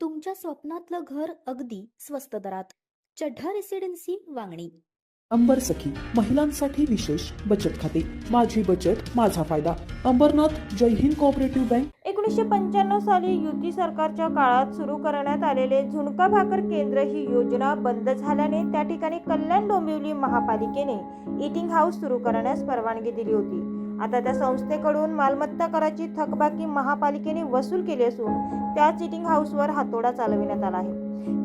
तुमच्या स्वप्नातलं घर अगदी स्वस्त दरात. चढ्ढा रेसिडेन्सी वांगणी. अंबर सखी महिलांसाठी विशेष बचत खाते. माझी बचत माझा फायदा. अंबरनाथ जय हिंद कोऑपरेटिव्ह बँक एकोणीसशे पंच्याण्णव साली युती सरकारच्या काळात सुरू करण्यात आलेले झुणका भाकर केंद्र ही योजना बंद झाल्याने त्या ठिकाणी कल्याण डोंबिवली महापालिकेने इटिंग हाऊस सुरू करण्यास परवानगी दिली होती. आता त्या संस्थेकडून मालमत्ता कराची थकबाकी महापालिकेने वसूल केली असून त्याच इटिंग हाऊसवर हातोडा चालविण्यात आला आहे.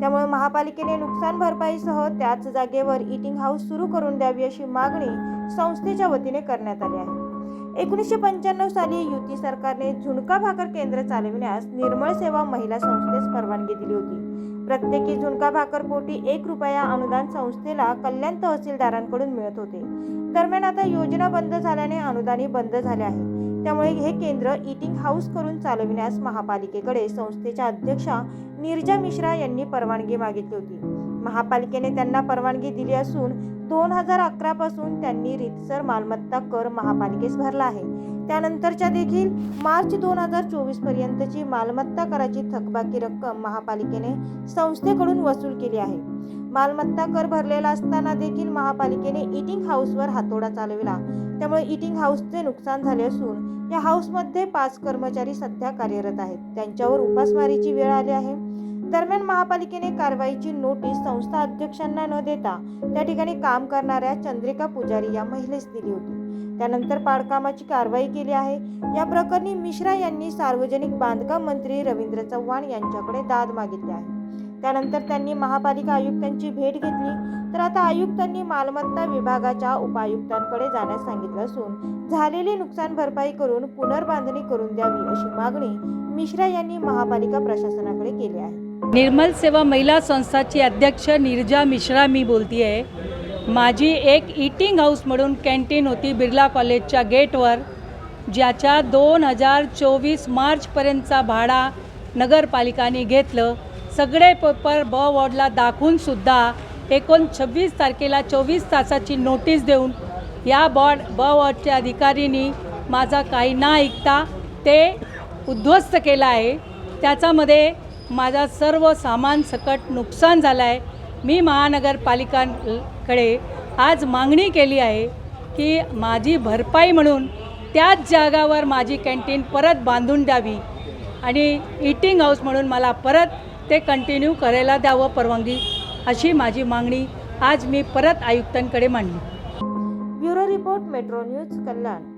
त्यामुळे महापालिकेने नुकसान भरपाईसह त्याच जागेवर इटिंग हाऊस सुरू करून द्यावी अशी मागणी संस्थेच्या वतीने करण्यात आली आहे. एकोणीसशे पंच्याण्णव साली युती सरकारने झुणका भाकर केंद्र चालविण्यास निर्मळ सेवा महिला संस्थेस परवानगी दिली होती. प्रत्येकी झुणका भाकर पोटी एक रुपया अनुदान संस्थेला कल्याण तहसीलदारांकडून मिळत होते. दरम्यान आता योजना बंद झाल्याने अनुदानही बंद झाले आहे. त्यामुळे हे केंद्र इटिंग हाऊस करून चालविण्यास महापालिकेकडे संस्थेच्या अध्यक्षा नीरजा मिश्रा यांनी परवानगी मागितली होती. महापालिकेने त्यांना परवानगी दिली असून दोन हजार अकरा पासून त्यांनी रितसर मालमत्ता कर महापालिकेस भरला आहे. त्यानंतरच्या देखील मार्च दोन हजार चोवीस पर्यंतची मालमत्ता कराची थकबाकी रक्कम महापालिकेने संस्थेकडून वसूल केली आहे. मालमत्ता कर भरलेला असताना देखील महापालिकेने इटिंग हाऊसवर हातोडा चालविला. त्यामुळे इटिंग हाऊसचे नुकसान झाले असून या हाऊसमध्ये पाच कर्मचारी सध्या कार्यरत आहेत. त्यांच्यावर उपासमारीची वेळ आली आहे. दरम्यान महापालिकेने कारवाईची नोटीस संस्था अध्यक्षांना न देता त्या ठिकाणी काम करणाऱ्या चंद्रिका पुजारी या महिलेस दिली होती. त्यानंतर पाडकामाची कारवाई केली आहे. या प्रकरणी मिश्रा यांनी सार्वजनिक बांधकाम मंत्री रवींद्र चव्हाण यांच्याकडे दाद मागितली आहे. त्यानंतर त्यांनी महापालिका आयुक्तांची भेट घेतली. तर आता आयुक्तांनी मालमत्ता विभागाच्या उपायुक्तांकडे जाण्यास सांगितलं असून झालेली नुकसान भरपाई करून पुनर्बांधणी करून द्यावी अशी मागणी मिश्रा यांनी महापालिका प्रशासनाकडे केली आहे. निर्मल सेवा महिला संस्थाची अध्यक्ष निर्जा मिश्रा मी बोलती आहे माझी एक इटिंग हाऊस म्हणून कॅन्टीन होती बिर्ला कॉलेजच्या गेटवर ज्याच्या दोन हजार चोवीस मार्चपर्यंतचा भाडा नगरपालिकाने घेतलं. सगळे पेपर ब वॉर्डला दाखवूनसुद्धा एकोण छव्वीस तारखेला चोवीस तासाची नोटीस देऊन या बॉर्ड ब वॉर्डच्या अधिकारीनी माझा काही ना ऐकता ते उद्ध्वस्त केलं आहे. त्याच्यामध्ये माझा सर्व सामान सकट नुकसान झालं आहे मी महानगरपालिकांकडे आज मागणी केली आहे की माझी भरपाई म्हणून त्याच जागावर माझी कॅन्टीन परत बांधून द्यावी आणि इटिंग हाऊस म्हणून मला परत ते कंटिन्यू करायला द्यावं परवानगी अशी माझी मागणी आज मी परत आयुक्तांकडे मांडली. Bureau report Metro News Kalyan.